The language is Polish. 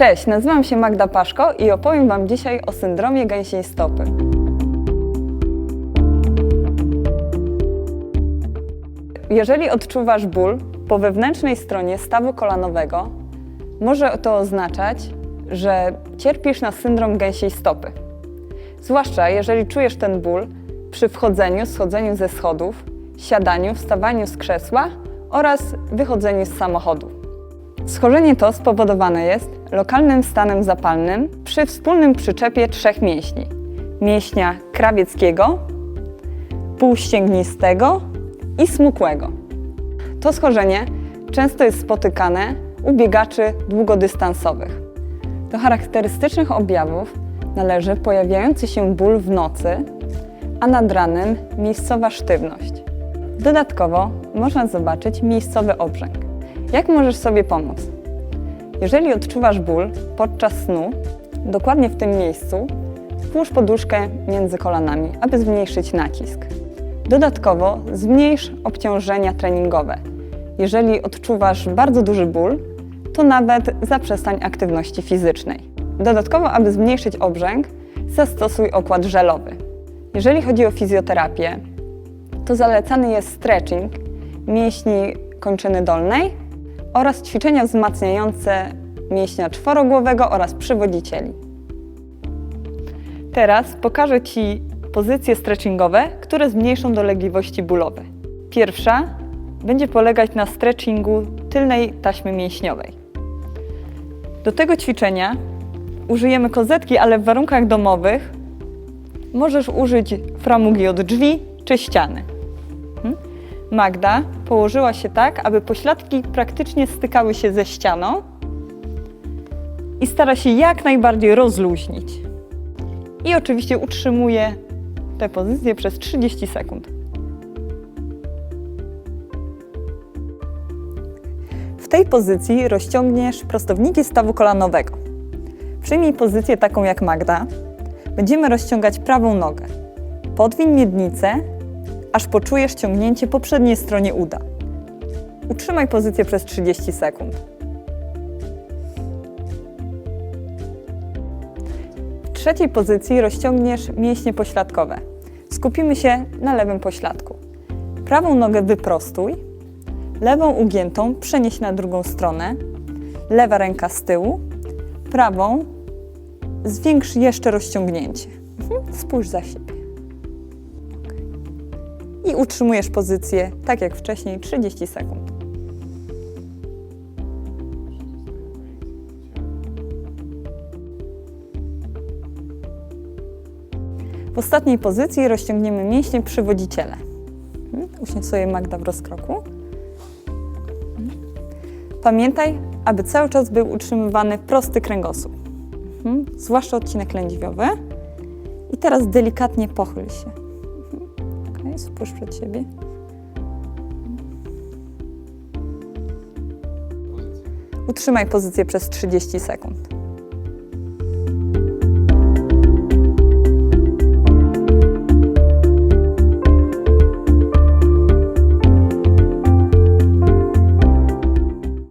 Cześć, nazywam się Magda Paszko i opowiem Wam dzisiaj o syndromie gęsiej stopy. Jeżeli odczuwasz ból po wewnętrznej stronie stawu kolanowego, może to oznaczać, że cierpisz na syndrom gęsiej stopy. Zwłaszcza jeżeli czujesz ten ból przy wchodzeniu, schodzeniu ze schodów, siadaniu, wstawaniu z krzesła oraz wychodzeniu z samochodu. Schorzenie to spowodowane jest lokalnym stanem zapalnym przy wspólnym przyczepie trzech mięśni: mięśnia krawieckiego, półścięgnistego i smukłego. To schorzenie często jest spotykane u biegaczy długodystansowych. Do charakterystycznych objawów należy pojawiający się ból w nocy, a nad ranem miejscowa sztywność. Dodatkowo można zobaczyć miejscowy obrzęk. Jak możesz sobie pomóc? Jeżeli odczuwasz ból podczas snu, dokładnie w tym miejscu, włóż poduszkę między kolanami, aby zmniejszyć nacisk. Dodatkowo zmniejsz obciążenia treningowe. Jeżeli odczuwasz bardzo duży ból, to nawet zaprzestań aktywności fizycznej. Dodatkowo, aby zmniejszyć obrzęk, zastosuj okład żelowy. Jeżeli chodzi o fizjoterapię, to zalecany jest stretching mięśni kończyny dolnej oraz ćwiczenia wzmacniające mięśnia czworogłowego oraz przywodzicieli. Teraz pokażę Ci pozycje stretchingowe, które zmniejszą dolegliwości bólowe. Pierwsza będzie polegać na stretchingu tylnej taśmy mięśniowej. Do tego ćwiczenia użyjemy kozetki, ale w warunkach domowych możesz użyć framugi od drzwi czy ściany. Magda położyła się tak, aby pośladki praktycznie stykały się ze ścianą i stara się jak najbardziej rozluźnić. I oczywiście utrzymuje tę pozycję przez 30 sekund. W tej pozycji rozciągniesz prostowniki stawu kolanowego. Przyjmij pozycję taką jak Magda. Będziemy rozciągać prawą nogę. Podwiń miednicę, aż poczujesz ciągnięcie po przedniej stronie uda. Utrzymaj pozycję przez 30 sekund. W trzeciej pozycji rozciągniesz mięśnie pośladkowe. Skupimy się na lewym pośladku. Prawą nogę wyprostuj, lewą ugiętą przenieś na drugą stronę, lewa ręka z tyłu, prawą zwiększ jeszcze rozciągnięcie. Mhm. Spójrz za siebie. I utrzymujesz pozycję tak jak wcześniej 30 sekund. W ostatniej pozycji rozciągniemy mięśnie przywodziciele. Mhm. Usiądź sobie Magda w rozkroku. Mhm. Pamiętaj, aby cały czas był utrzymywany prosty kręgosłup, mhm. zwłaszcza odcinek lędźwiowy. I teraz delikatnie pochyl się. Okay, spójrz przed siebie. Utrzymaj pozycję przez 30 sekund.